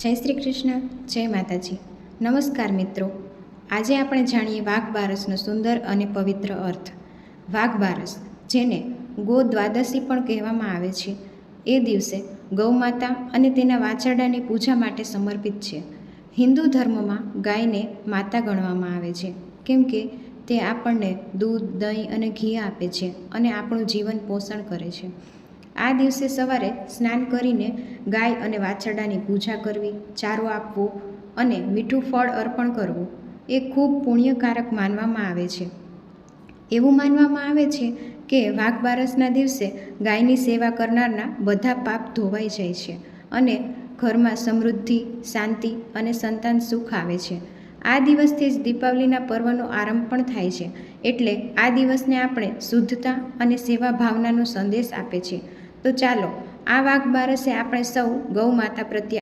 જય શ્રી કૃષ્ણ, જય માતાજી. નમસ્કાર મિત્રો. આજે આપણે જાણીએ વાઘ બારસનો સુંદર અને પવિત્ર અર્થ. વાઘ બારસ, જેને ગો દ્વાદશી પણ કહેવામાં આવે છે, એ દિવસે ગૌમાતા અને તેના વાછરડાની પૂજા માટે સમર્પિત છે. હિન્દુ ધર્મમાં ગાયને માતા ગણવામાં આવે છે, કેમ કે તે આપણને દૂધ, દહીં અને ઘી આપે છે અને આપણું જીવન પોષણ કરે છે. આ દિવસે સવારે સ્નાન કરીને ગાય અને વાછરડાની પૂજા કરવી, ચારો આપવો અને મીઠું ફળ અર્પણ કરવું એ ખૂબ પુણ્યકારક માનવામાં આવે છે. એવું માનવામાં આવે છે કે વાઘ બારસના દિવસે ગાયની સેવા કરનારના બધા પાપ ધોવાઈ જાય છે અને ઘરમાં સમૃદ્ધિ, શાંતિ અને સંતાન સુખ આવે છે. આ દિવસથી જ દીપાવલીના પર્વનો આરંભ પણ થાય છે. એટલે આ દિવસને આપણે શુદ્ધતા અને સેવા ભાવનાનો સંદેશ આપે છે. તો ચાલો આ વાઘ બારસે આપણે સૌ ગૌ માતા પ્રત્યે